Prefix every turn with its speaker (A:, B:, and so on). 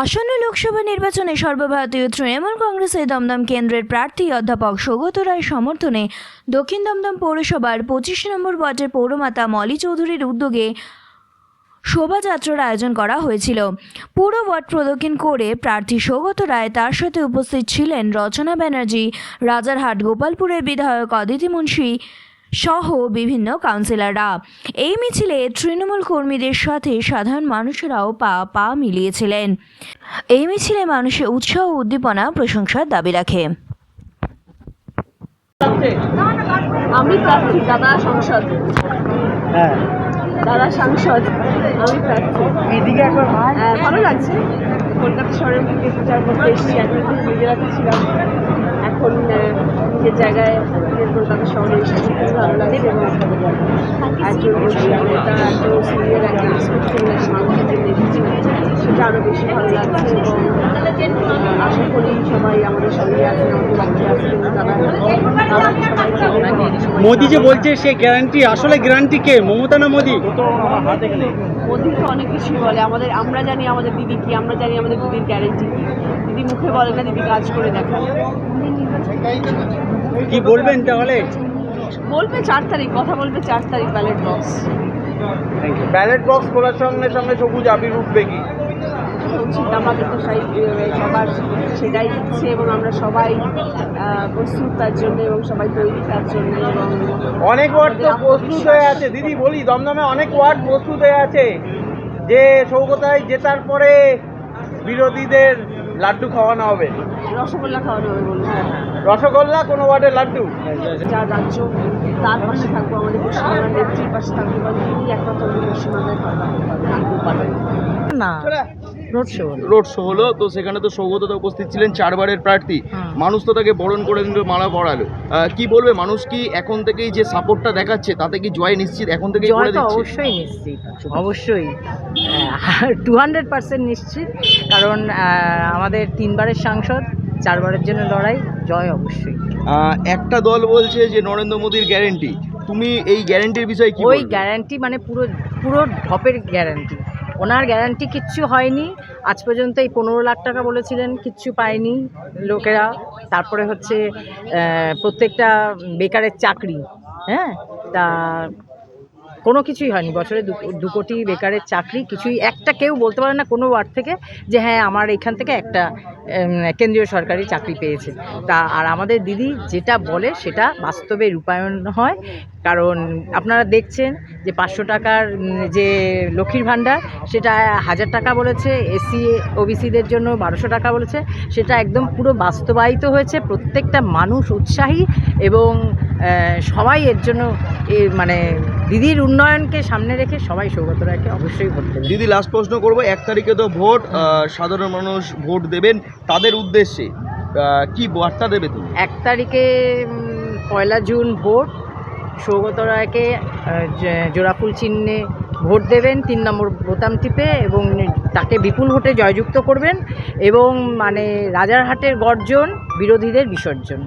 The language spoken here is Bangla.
A: আসন্ন লোকসভা নির্বাচনে সর্বভারতীয় তৃণমূল কংগ্রেসের দমদম কেন্দ্রের প্রার্থী অধ্যাপক সৌগত রায় সমর্থনে দক্ষিণ দমদম পৌরসভার পঁচিশ নম্বর ওয়ার্ডের পৌরমাতা মলি চৌধুরীর উদ্যোগে শোভাযাত্রার আয়োজন করা হয়েছিল। পুরো ওয়ার্ড প্রদক্ষিণ করে প্রার্থী সৌগত রায় তার সাথে উপস্থিত ছিলেন রচনা ব্যানার্জি, রাজারহাট গোপালপুরের বিধায়ক অদিতি মুন্সি সহ বিভিন্ন কাউন্সিলররা এই মিছিলে তৃণমূল কর্মীদের সাথে সাধারণ মানুষেরাও পা পা মিলিয়েছিলেন। এই মিছিলে মানুষের উৎসাহ উদ্দীপনা প্রশংসার দাবি রাখে।
B: আমি প্রার্থী দাদা সংসদ।
C: হ্যাঁ।
B: দাদা সাংসদ আমি প্রার্থী।
C: এদিকে একবার
B: হ্যাঁ, ভালো লাগছে। কলকাতা শহরের প্রচার করতে এসেছি গুজরাটে ছিলাম। এখন নিজের জায়গায় নিজের কলকাতা শহরে এসেছি খুবই ভালো লাগছে এবং একজন সিনিয়র একজন মানুষের জন্য এসেছি সেটা আরও বেশি ভালো লাগছে এবং আশা করি সবাই আমাদের সঙ্গে আছেন আমাদের বাচ্চা আছেন তারা
C: মোদি যে বলছে সে গ্যারান্টি আসলে গ্যারান্টি কে? মমতা না মোদি?
B: মোদি তো অনেক কিছু বলে আমাদের আমরা জানি আমাদের দিদি কি আমরা জানি আমাদের দিদির গ্যারান্টি কি। দিদি মুখে বলে না দিদি কাজ করে দেখান।
C: কি বলবেন তাহলে?
B: বলবে চার তারিখ কথা বলবে চার তারিখ ব্যালেট বক্স
D: ব্যালেট বক্স খোলার সঙ্গে সঙ্গে সবুজ আবির উঠবে কি?
B: উচিত আমাদের তো সবার সেটাই ইচ্ছে এবং আমরা সবাই প্রস্তুত তার জন্য এবং সবাই তৈরি তার জন্য এবং
D: অনেক ওয়ার্ড তো প্রস্তুত হয়ে আছে। দিদি বলি দমদমে অনেক ওয়ার্ড প্রস্তুত হয়ে আছে। যে সৌগতায় জেতার পরে বিরোধীদের লাড্ডু খাওয়ানো হবে।
B: রসগোল্লা খাওয়ানো হবে বলুন।
D: রসগোল্লা কোনো ওয়ার্ডের লাড্ডু?
B: যা রাজ্য তার পাশে থাকব আমাদের পশ্চিমবাংলার নেত্রীর পাশে থাকব এবং তিনি একমাত্র পশ্চিমবাংলায় থাকতে
C: না। রোড শো
D: হলো। তো সেখানে তো সৌগততা উপস্থিত ছিলেন চারবারের প্রার্থী। মানুষ তো তাকে বরণ করে নিল মালা পড়ালো কি বলবে মানুষ কি এখন থেকেই যে সাপোর্টটা দেখাচ্ছে তাতে কি জয় নিশ্চিত এখন থেকেই
E: জয়
D: করে দিচ্ছে?
E: অবশ্যই নিশ্চিত অবশ্যই। টু হান্ড্রেড পার্সেন্ট নিশ্চিত কারণ আমাদের তিনবারের সাংসদ চারবারের জন্য লড়াই জয় অবশ্যই।
D: একটা দল বলছে যে নরেন্দ্র মোদীর গ্যারেন্টি তুমি এই গ্যারেন্টির বিষয়ে কি
E: ওই? গ্যারান্টি মানে পুরো পুরো ঢপের গ্যারান্টি ওনার গ্যারান্টি কিচ্ছু হয়নি। আজ পর্যন্ত এই পনেরো লাখ টাকা বলেছিলেন, কিচ্ছু পায়নি লোকেরা। তারপরে হচ্ছে প্রত্যেকটা বেকারের চাকরি হ্যাঁ? তা কোনো কিছুই হয়নি। বছরে দু কোটি বেকারের চাকরি, কিছুই, একটা কেউ বলতে পারে না কোনো ওয়ার্ড থেকে যে হ্যাঁ আমার এখান থেকে একটা কেন্দ্রীয় সরকারি চাকরি পেয়েছে। তা, আর আমাদের দিদি যেটা বলে সেটা বাস্তবে রূপায়ণ হয়। কারণ আপনারা দেখছেন যে পাঁচশো টাকার যে লক্ষ্মীর ভাণ্ডার, সেটা হাজার টাকা বলেছে, এসসি, ওবিসিদের জন্য বারোশো টাকা বলেছে। সেটা একদম পুরো বাস্তবায়িত হয়েছে। প্রত্যেকটা মানুষ উৎসাহী এবং সবাই এর জন্য মানে দিদির উন্নয়নকে সামনে রেখে সবাই সৌগত রায়কে অবশ্যই ভোট দেবে
D: দিদি লাস্ট প্রশ্ন করব এক তারিখে তো ভোট সাধারণ মানুষ ভোট দেবেন তাদের উদ্দেশ্যে কি বার্তা দেবে তুমি?
E: এক তারিখে পয়লা জুন ভোট সৌগত রায়কে জোড়াফুল চিহ্নে ভোট দেবেন তিন নম্বর বোতাম টিপে এবং তাকে বিপুল ভোটে জয়যুক্ত করবেন এবং মানে রাজারহাটের গর্জন বিরোধীদের বিসর্জন।